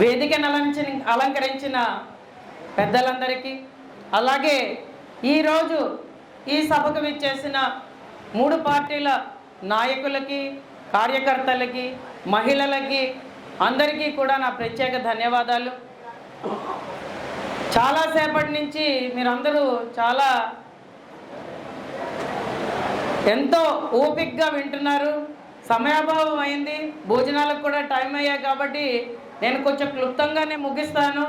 వేదికను అలంకరి అలంకరించిన పెద్దలందరికీ అలాగే ఈరోజు ఈ సభకు విచ్చేసిన మూడు పార్టీల నాయకులకి కార్యకర్తలకి మహిళలకి అందరికీ కూడా నా ప్రత్యేక ధన్యవాదాలు. చాలాసేపటి నుంచి మీరందరూ చాలా ఎంతో ఓపిక్గా వింటున్నారు. సమయాభావం అయింది. భోజనాలకు కూడా టైం అయ్యాయి కాబట్టి నేను కొంచెం క్లుప్తంగానే ముగిస్తాను.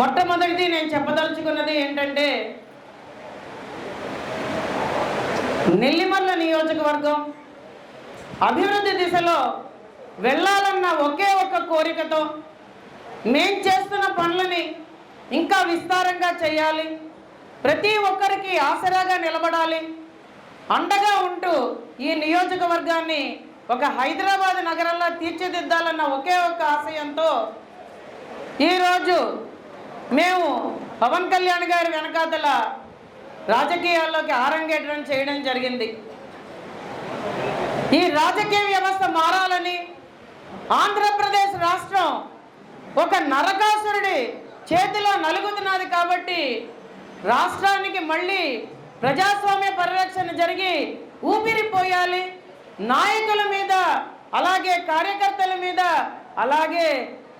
మొట్టమొదటిది నేను చెప్పదలుచుకున్నది ఏంటంటే నెల్లిమల్ల నియోజకవర్గం అభివృద్ధి దిశలో వెళ్ళాలన్న ఒకే ఒక్క కోరికతో మేం చేస్తున్న పనులని ఇంకా విస్తారంగా చేయాలి. ప్రతి ఒక్కరికి ఆసరాగా నిలబడాలి. అండగా ఉంటూ ఈ నియోజకవర్గాన్ని ఒక హైదరాబాద్ నగరంలో తీర్చిదిద్దాలన్న ఒకే ఒక్క ఆశయంతో ఈరోజు మేము పవన్ కళ్యాణ్ గారి వెనకాతల రాజకీయాల్లోకి ఆరంగేట్రం చేయడం జరిగింది. ఈ రాజకీయ వ్యవస్థ మారాలని ఆంధ్రప్రదేశ్ రాష్ట్రం ఒక నరకాసురుడి చేతిలో నలుగుతున్నది కాబట్టి రాష్ట్రానికి మళ్ళీ ప్రజాస్వామ్య పరిరక్షణ జరిగి ఊపిరిపోయాలి నాయకుల మీద అలాగే కార్యకర్తల మీద అలాగే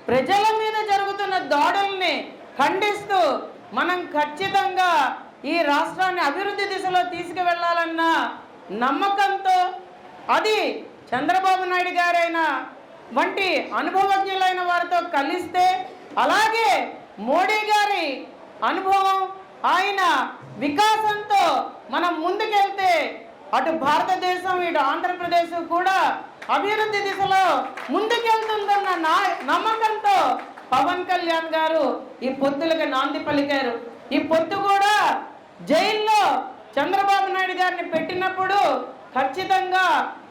ప్రజల మీద జరుగుతున్న దాడుల్ని ఖండిస్తూ మనం ఖచ్చితంగా ఈ రాష్ట్రాన్ని అభివృద్ధి దిశలో తీసుకువెళ్ళాలన్న నమ్మకంతో అది చంద్రబాబు నాయుడు గారైన వంటి అనుభవజ్ఞులైన వారితో కలిస్తే అలాగే మోడీ గారి అనుభవం ఆయన వికాసంతో మనం ముందుకెళ్తే అటు భారతదేశం ఇటు ఆంధ్రప్రదేశ్ కూడా అభివృద్ధి దిశలో ముందుకెళ్తుందన్న నా నమ్మకంతో పవన్ కళ్యాణ్ గారు ఈ పొత్తులకు నాంది పలికారు. ఈ పొత్తు కూడా జైల్లో చంద్రబాబు నాయుడు గారిని పెట్టినప్పుడు ఖచ్చితంగా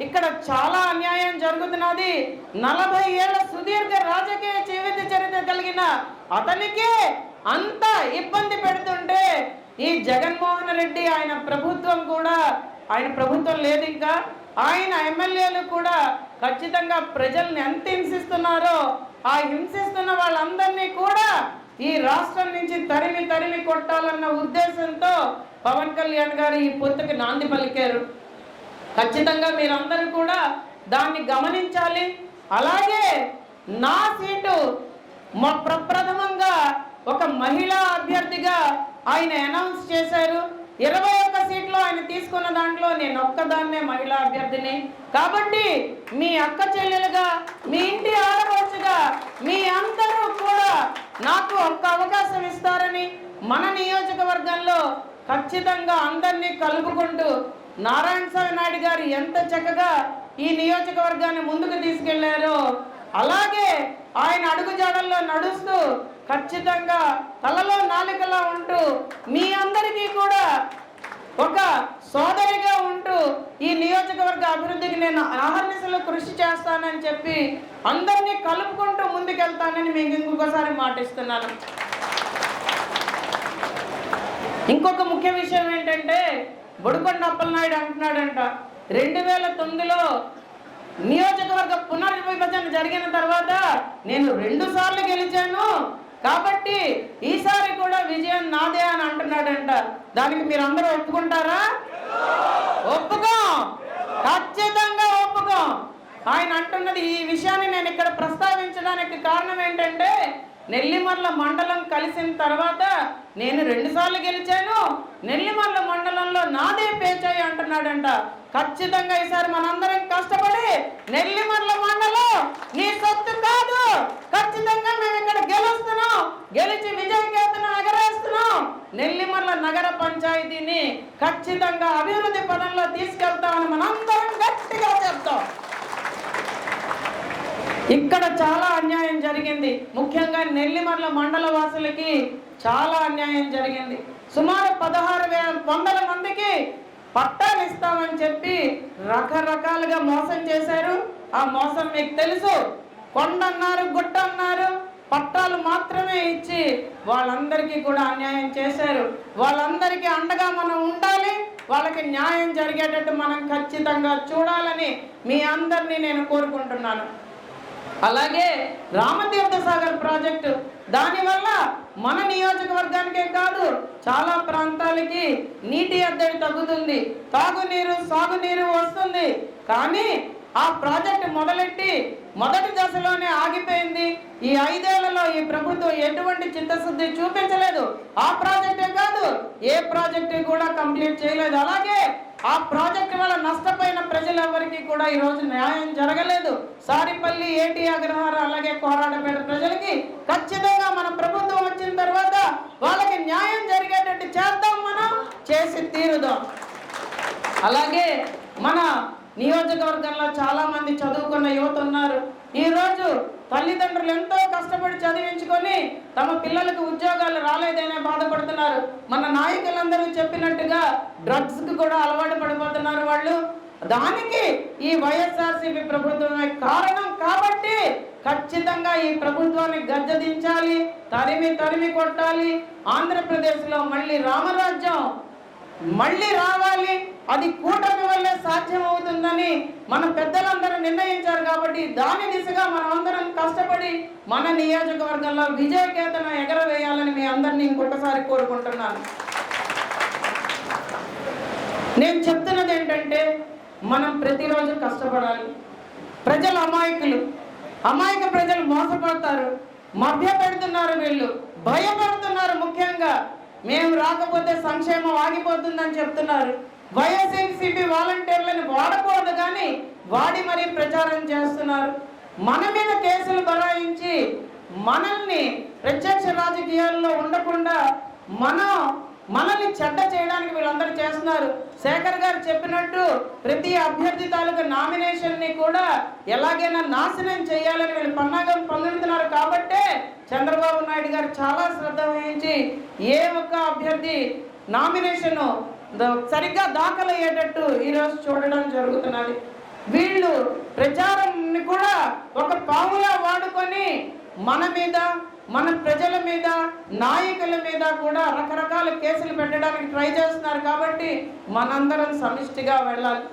ఇక్కడ చాలా అన్యాయం జరుగుతున్నది. నలభై ఏళ్ళ సుదీర్ఘ రాజకీయ జీవిత చరిత్ర కలిగిన అతనికే అంత ఇబ్బంది పెడుతుంటే ఈ జగన్మోహన్ రెడ్డి ఆయన ప్రభుత్వం కూడా ఆయన ప్రభుత్వం లేదు ఇంకా. ఆయన ఎమ్మెల్యేలు కూడా ఖచ్చితంగా ప్రజల్ని ఎంత హింసిస్తున్నారో ఆ హింసిస్తున్న వాళ్ళందరినీ కూడా ఈ రాష్ట్రం నుంచి తరిమి తరిమి కొట్టాలన్న ఉద్దేశంతో పవన్ కళ్యాణ్ గారు ఈ పొత్తుకి నాంది పలికారు. ఖచ్చితంగా మీరందరూ కూడా దాన్ని గమనించాలి. అలాగే నా సీటు మా ప్రప్రథమంగా ఒక మహిళా అభ్యర్థిగా ఆయన అనౌన్స్ చేశారు. ఇరవై ఒక్క సీట్లో ఆయన తీసుకున్న దాంట్లో నేను ఒక్కదాన్నే మహిళా అభ్యర్థిని. కాబట్టి మీ అక్క చెల్లెలుగా మీ ఇంటి ఆడపడుచుగా మీ అందరూ కూడా నాకు ఒక్క అవకాశం ఇస్తారని మన నియోజకవర్గంలో ఖచ్చితంగా అందరినీ కలుపుకుంటూ నారాయణ స్వామి నాయుడు గారు ఎంత చక్కగా ఈ నియోజకవర్గాన్ని ముందుకు తీసుకెళ్ళారో అలాగే ఆయన అడుగుజాడల్లో నడుస్తూ ఖచ్చితంగా తలలో నాలుకలా ఉంటూ మీ అందరికీ కూడా ఒక సోదరిగా ఉంటూ ఈ నియోజకవర్గ అభివృద్ధికి నేను ఆహర్నిశలు కృషి చేస్తానని చెప్పి అందరినీ కలుపుకుంటూ ముందుకెళ్తానని మీకు ఇంకొకసారి మాటిస్తున్నాను. ఇంకొక ముఖ్య విషయం ఏంటంటే బుడుకొండ అప్పలనాయుడు అంటున్నాడంట రెండు వేల తొమ్మిదిలో నియోజకవర్గ పునర్విభజన జరిగిన తర్వాత నేను రెండు సార్లు గెలిచాను కాబట్టి ఈసారి కూడా విజయం నాదే అని అంటున్నాడంట. దానికి మీరు అందరూ ఒప్పుకుంటారా? ఒప్పుకోం. ఖచ్చితంగా ఒప్పుకోం. ఆయన అంటున్నది ఈ విషయాన్ని నేను ఇక్కడ ప్రస్తావించడానికి కారణం ఏంటంటే నెల్లిమర్ల మండలం కలిసిన తర్వాత నేను రెండుసార్లు గెలిచాను. నెల్లిమర్ల మండలంలో నాదే పేచాయి అంటున్నాడంట. ఖచ్చితంగా ఈసారి మనందరం కష్టపడి నెల్లిమర్ల మండలం నీ సొత్తు కాదు. ఖచ్చితంగా మేము గెలిచి విజయకేతనం ఎగరేస్తున్నాం నెల్లిమర్ల నగర పంచాయతీని ఖచ్చితంగా అభివృద్ధి పదంలో తీసుకెళ్తామని మనందరం గట్టిగా చెప్తాం. ఇక్కడ చాలా అన్యాయం జరిగింది. ముఖ్యంగా నెల్లిమర్ల మండల వాసులకి చాలా అన్యాయం జరిగింది. సుమారు పదహారు వేల వందల మందికి పట్టాలు ఇస్తామని చెప్పి రకరకాలుగా మోసం చేశారు. ఆ మోసం మీకు తెలుసు. కొండ అన్నారు గుట్ట అన్నారు పట్టాలు మాత్రమే ఇచ్చి వాళ్ళందరికీ కూడా అన్యాయం చేశారు. వాళ్ళందరికీ అండగా మనం ఉండాలి. వాళ్ళకి న్యాయం జరిగేటట్టు మనం ఖచ్చితంగా చూడాలని మీ అందరినీ నేను కోరుకుంటున్నాను. అలాగే రామతీర్థ సాగర్ ప్రాజెక్టు దానివల్ల మన నియోజకవర్గానికే కాదు చాలా ప్రాంతాలకి నీటి అద్దడి తగ్గుతుంది. తాగునీరు సాగునీరు వస్తుంది. కానీ ఆ ప్రాజెక్టు మొదలెట్టి మొదటి దశలోనే ఆగిపోయింది. ఈ ఐదేళ్ళలో ఈ ప్రభుత్వం ఎటువంటి చిత్తశుద్ధి చూపించలేదు. ఆ ప్రాజెక్టే కాదు ఏ ప్రాజెక్టు కూడా కంప్లీట్ చేయలేదు. అలాగే ఆ ప్రాజెక్టు వల్ల నష్టపోయిన ప్రజలెవరికి కూడా ఈ రోజు న్యాయం జరగలేదు. సారిపల్లి ఏటి అగ్రహార అలాగే కోరాడపేట ప్రజలకి ఖచ్చితంగా మన ప్రభుత్వం వచ్చిన తర్వాత వాళ్ళకి న్యాయం జరిగేటట్టు చేద్దాం మనం చేసి తీరుదాం. అలాగే మన నియోజకవర్గంలో చాలా మంది చదువుకున్న యువత ఉన్నారు. ఈ రోజు తల్లిదండ్రులు ఎంతో కష్టపడి చదివించుకొని తమ పిల్లలకు ఉద్యోగాలు రాలేదనే బాధపడుతున్నారు. మన నాయకులందరూ చెప్పినట్టుగా డ్రగ్స్కు కూడా అలవాటు పడిపోతున్నారు వాళ్ళు. దానికి ఈ వైఎస్ఆర్సీపీ ప్రభుత్వమే కారణం కాబట్టి ఖచ్చితంగా ఈ ప్రభుత్వాన్ని గద్దదించాలి తరిమి తరిమి కొట్టాలి. ఆంధ్రప్రదేశ్లో మళ్ళీ రామరాజ్యం మళ్ళీ రావాలి అది కూటమి వల్లే సాధ్యమవుతుందని మన పెద్దలందరూ నిర్ణయించారు కాబట్టి దాని దిశగా మనం అందరం కష్టపడి మన నియోజకవర్గంలో విజయకేతన ఎగరవేయాలని మీ అందరినీ ఇంకొకసారి కోరుకుంటున్నాను. నేను చెప్తున్నది ఏంటంటే మనం ప్రతిరోజు కష్టపడాలి. ప్రజలు అమాయకులు. అమాయక ప్రజలు మోసపడతారు మభ్య పెడుతున్నారు వీళ్ళు. భయపడుతున్నారు ముఖ్యంగా. మేము రాకపోతే సంక్షేమం ఆగిపోతుందని చెప్తున్నారు. వైఎస్ఎన్సీపీ వాలంటీర్లను వాడకూడదు కానీ వాడి మరీ ప్రచారం చేస్తున్నారు. మన మీద కేసులు బరాయించి మనల్ని ప్రత్యక్ష రాజకీయాల్లో ఉండకుండా మనం మనల్ని చెడ్డ చేయడానికి వీళ్ళందరూ చేస్తున్నారు. శేఖర్ గారు చెప్పినట్టు ప్రతి అభ్యర్థి తాలూకు నామినేషన్ని కూడా ఎలాగైనా నాశనం చేయాలని వీళ్ళు పన్నాగం పొందుతున్నారు కాబట్టే చంద్రబాబు నాయుడు గారు చాలా శ్రద్ధ వహించి ఏ ఒక్క అభ్యర్థి నామినేషన్ సరిగ్గా దాఖలు అయ్యేటట్టు ఈరోజు చూడడం జరుగుతున్నది. వీళ్ళు ప్రచారాన్ని కూడా ఒక పావులా వాడుకొని మన మీద మన ప్రజల మీద నాయకుల మీద కూడా రకరకాల కేసులు పెట్టడానికి ట్రై చేస్తున్నారు కాబట్టి మనందరం సమిష్టిగా వెళ్ళాలి.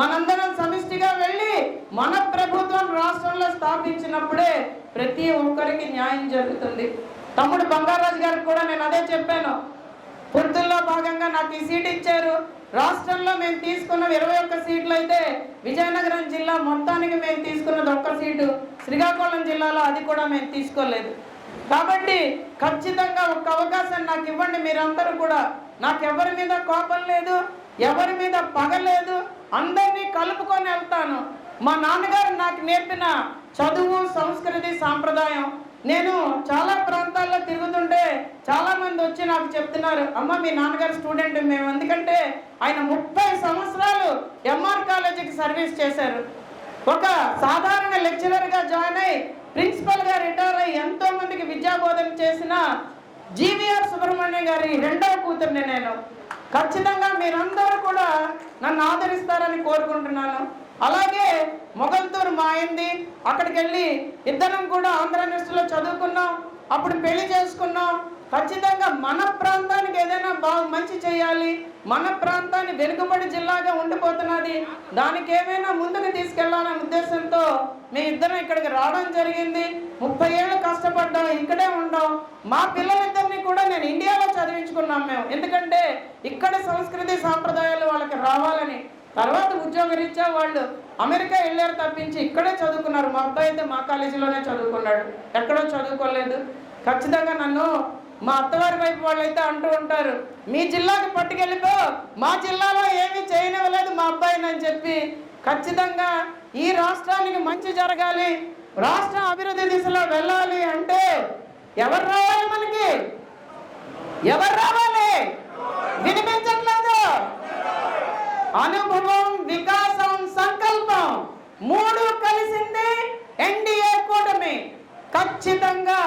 మనందరం సమిష్టిగా వెళ్ళి మన ప్రభుత్వం రాష్ట్రంలో స్థాపించినప్పుడే ప్రతి ఒక్కరికి న్యాయం జరుగుతుంది. తమ్ముడు బంగారాజు గారికి కూడా నేను అదే చెప్పాను. పుర్తుల్లో భాగంగా నాకు ఈ సీట్ ఇచ్చారు. రాష్ట్రంలో మేము తీసుకున్న ఇరవై ఒక్క సీట్లు అయితే విజయనగరం జిల్లా మొత్తానికి మేము తీసుకున్నది ఒక్క సీటు. శ్రీకాకుళం జిల్లాలో అది కూడా మేము తీసుకోలేదు. కాబట్టి ఖచ్చితంగా ఒక అవకాశం నాకు ఇవ్వండి మీరందరూ కూడా. నాకు ఎవరి మీద కోపం లేదు ఎవరి మీద పగ లేదు అందరినీ కలుపుకొని వెళ్తాను. మా నాన్నగారు నాకు నేర్పిన చదువు సంస్కృతి సాంప్రదాయం. నేను చాలా ప్రాంతాల్లో తిరుగుతుంటే చాలా మంది వచ్చి నాకు చెప్తున్నారు అమ్మ మీ నాన్నగారు స్టూడెంట్ మేము ఎందుకంటే ఆయన ముప్పై సంవత్సరాలు ఎంఆర్ కాలేజీకి సర్వీస్ చేశారు. ఒక సాధారణ లెక్చరర్గా జాయిన్ అయి ప్రిన్సిపల్గా రిటైర్ అయ్యి ఎంతో మందికి విద్యా బోధన చేసిన జీవీఆర్ సుబ్రహ్మణ్యం గారి రెండవ కూతుర్ని నేను. ఖచ్చితంగా మీరందరూ కూడా నన్ను ఆదరిస్తారని కోరుకుంటున్నాను. అలాగే మొగల్తూరు మా అయింది. అక్కడికి వెళ్ళి ఇద్దరం కూడా ఆంధ్ర యూనివర్సిటీలో చదువుకున్నాం. అప్పుడు పెళ్ళి చేసుకున్నాం. ఖచ్చితంగా మన ప్రాంతానికి ఏదైనా బాగా మంచి చేయాలి. మన ప్రాంతాన్ని వెనుకబడి జిల్లాగా ఉండిపోతున్నది. దానికి ఏమైనా ముందుకు తీసుకెళ్ళాలనే ఉద్దేశంతో మీ ఇద్దరం ఇక్కడికి రావడం జరిగింది. ముప్పై ఏళ్ళు కష్టపడ్డాం ఇక్కడే ఉండాం. మా పిల్లలిద్దరిని కూడా నేను ఇండియాలో చదివించుకున్నాం మేము. ఎందుకంటే ఇక్కడ సంస్కృతి సాంప్రదాయాలు వాళ్ళకి రావాలని. తర్వాత ఉద్యోగరీత్యా వాళ్ళు అమెరికా వెళ్ళారు తప్పించి ఇక్కడే చదువుకున్నారు. మా అబ్బాయి అయితే మా కాలేజీలోనే చదువుకున్నాడు. ఎక్కడో చదువుకోలేదు. ఖచ్చితంగా నన్ను మా అత్తవారి వైపు వాళ్ళు అయితే అంటూ ఉంటారు మీ జిల్లాకు పట్టుకెళ్ళిపో మా జిల్లాలో ఏమీ చేయనివ్వలేదు మా అబ్బాయిని అని చెప్పి ఖచ్చితంగా ఈ రాష్ట్రానికి మంచి జరగాలి రాష్ట్రం అభివృద్ధి దిశలో వెళ్ళాలి అంటే ఎవరు రావాలి మనకి? ఎవరు రావాలి? వినిపించట్లేదు. అనుభవం వికాసం సంకల్పం మూడు కలిసింది ఎన్డీఏ కూటమి. ఖచ్చితంగా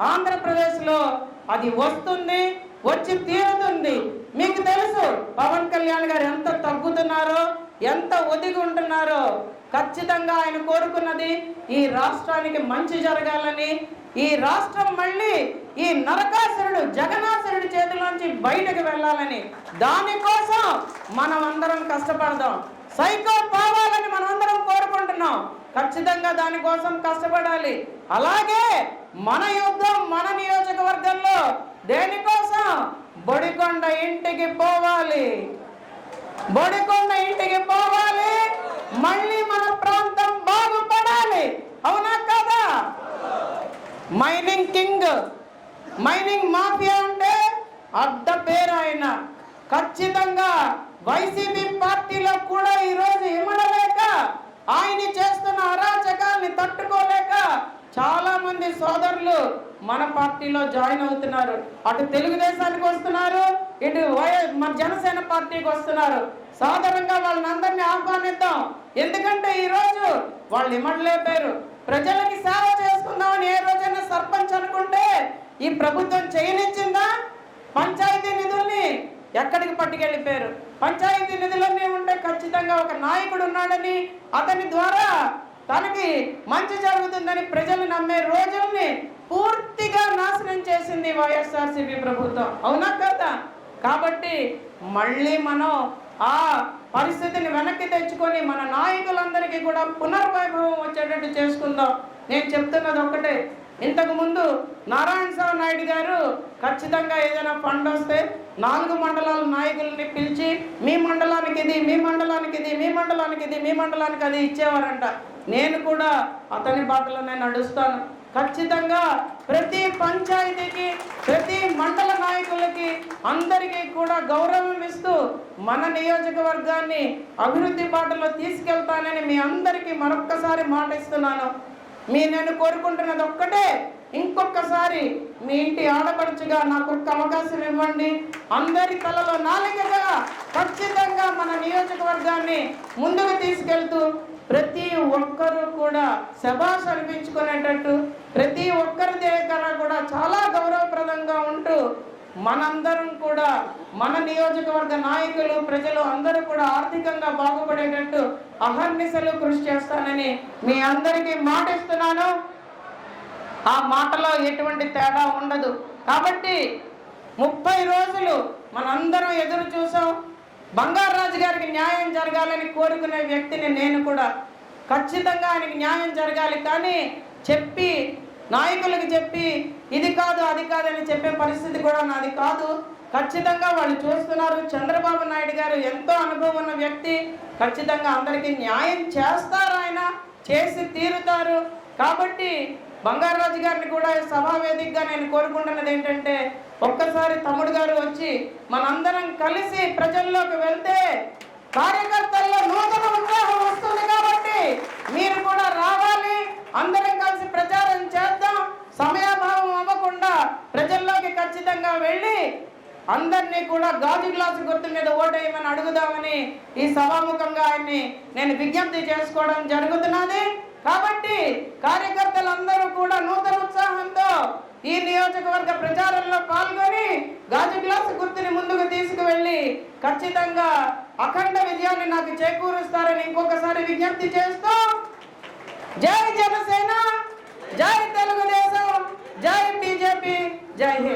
ఆంధ్రప్రదేశ్లో అది వస్తుంది వచ్చి తీరుతుంది. మీకు తెలుసు పవన్ కళ్యాణ్ గారు ఎంత తగ్గుతున్నారో ఎంత ఒదిగి ఉంటున్నారో. ఖచ్చితంగా ఆయన కోరుకున్నది ఈ రాష్ట్రానికి మంచి జరగాలని ఈ రాష్ట్రం మళ్ళీ ఈ నరకాసురుడు జగనాసురుడి చేతిలోంచి బయటకు వెళ్ళాలని. దానికోసం మనం అందరం కష్టపడదాం. సైకో పోవాలని మనందరం అందరం కోరుకుంటున్నాం. కోరుకుంటున్నాం ఖచ్చితంగా దానికోసం కష్టపడాలి. అలాగే మన యుద్ధం మన నియోజకవర్గంలో దేనికోసం? బొడికొండ ఇంటికి పోవాలి. బొడికొండ ఇంటికి పోవాలి. మళ్ళీ మన ప్రాంతం బాగుపడాలి. అవునా కదా? మైనింగ్ కింగ్ మైనింగ్ మాఫియా అంటే అడ్డ పేరు ఆయన. ఖచ్చితంగా వైసీపీ పార్టీలో కూడా ఈరోజు ఇమడలేక ఆయన చేస్తున్న అరాచకాల్ని తట్టుకోలేక చాలా మంది సోదరులు మన పార్టీలో జాయిన్ అవుతున్నారు. అటు తెలుగుదేశానికి వస్తున్నారు ఇటు వైఎస్ మన జనసేన పార్టీకి వస్తున్నారు. సాధారణంగా వాళ్ళని అందరినీ ఆహ్వానిద్దాం. ఎందుకంటే ఈ రోజు వాళ్ళు ఇమ్మడలేపారు ప్రజలకి సేవ చేసుకుందామని ఏ రోజైనా సర్పంచ్ అనుకుంటే ఈ ప్రభుత్వం చేయనిచ్చిందా? పంచాయతీ నిధుల్ని ఎక్కడికి పట్టుకెళ్ళిపోయారు? పంచాయతీ నిధులన్నీ ఉంటే ఖచ్చితంగా ఒక నాయకుడు ఉన్నాడని అతని ద్వారా తనకి మంచి జరుగుతుందని ప్రజలు నమ్మే రోజుల్ని పూర్తిగా నాశనం చేసింది వైఎస్ఆర్సీపీ ప్రభుత్వం. అవునా కదా? కాబట్టి మళ్ళీ మనం ఆ పరిస్థితిని వెనక్కి తెచ్చుకొని మన నాయకులందరికీ కూడా పునర్వైభవం వచ్చేటట్టు చేసుకుందాం. నేను చెప్తున్నది ఒక్కటే. ఇంతకుముందు నారాయణ స్వామి నాయుడు గారు ఖచ్చితంగా ఏదైనా ఫండ్ వస్తే నాలుగు మండలాల నాయకుల్ని పిలిచి మీ మండలానికి ఇది మీ మండలానికి ఇది మీ మండలానికి ఇది మీ మండలానికి అది ఇచ్చేవారంట. నేను కూడా అతని బాటలోనే నడుస్తాను. ఖచ్చితంగా ప్రతి పంచాయతీకి ప్రతి మండల నాయకులకి అందరికీ కూడా గౌరవం ఇస్తూ మన నియోజకవర్గాన్ని అభివృద్ధి బాటలో తీసుకెళ్తానని మీ అందరికీ మరొక్కసారి మాట ఇస్తున్నాను మీ నేను కోరుకుంటున్నది ఒక్కటే. ఇంకొకసారి మీ ఇంటి ఆడపడుచుగా నాకు ఒక అవకాశం ఇవ్వండి. అందరి కళలో నాలుగగా ఖచ్చితంగా మన నియోజకవర్గాన్ని ముందుకు తీసుకెళ్తూ ప్రతి ఒక్కరూ కూడా శబాష్ అనిపించుకునేటట్టు ప్రతి ఒక్కరి దగ్గర కూడా చాలా గౌరవప్రదంగా ఉంటూ మనందరం కూడా మన నియోజకవర్గ నాయకులు ప్రజలు అందరూ కూడా ఆర్థికంగా బాగుపడేటట్టు అహర్నిశలు కృషి చేస్తానని మీ అందరికీ మాట ఇస్తున్నాను ఆ మాటలో ఎటువంటి తేడా ఉండదు. కాబట్టి ముప్పై రోజులు మనందరం ఎదురు చూసాం. బంగారాజు గారికి న్యాయం జరగాలని కోరుకునే వ్యక్తిని నేను కూడా. ఖచ్చితంగా ఆయనకి న్యాయం జరగాలి కానీ చెప్పి నాయకులకు చెప్పి ఇది కాదు అది కాదని చెప్పే పరిస్థితి కూడా నాది కాదు. ఖచ్చితంగా వాళ్ళు చూస్తున్నారు. చంద్రబాబు నాయుడు గారు ఎంతో అనుభవం ఉన్న వ్యక్తి. ఖచ్చితంగా అందరికీ న్యాయం చేస్తారు ఆయన. చేసి తీరుతారు. కాబట్టి బంగారాజు గారిని కూడా సభావేదికగా సభా వేదికగా నేను కోరుకుంటున్నది ఏంటంటే ఒక్కసారి తమ్ముడు గారు వచ్చి మనందరం కలిసి ప్రజల్లోకి వెళ్తే కార్యకర్తల్లో నూతన ఉత్సాహం వస్తుంది కాబట్టి మీరు కూడా రావాలి. అందరం కలిసి ప్రచారం చేద్దాం. సమయాభావం అవ్వకుండా ప్రజల్లోకి ఖచ్చితంగా వెళ్ళి అందరినీ కూడా గాజు గ్లాసు గుర్తు మీద ఓటేయమని అడుగుదామని ఈ సభాముఖంగా ఆయన్ని నేను విజ్ఞప్తి చేసుకోవడం జరుగుతున్నది. కాబట్టి కార్యకర్తలందరూ కూడా నూతన ఉత్సాహంతో ఈ నియోజకవర్గ ప్రచారంలో పాల్గొని గాజు గ్లాసు గుర్తుని ముందుకు తీసుకువెళ్ళి ఖచ్చితంగా అఖండ విజయాన్ని నాకు చేకూరుస్తారని ఇంకొకసారి విజ్ఞప్తి చేస్తూ జై జనసేన! జై తెలుగుదేశం జై బీజేపీ జై హింద్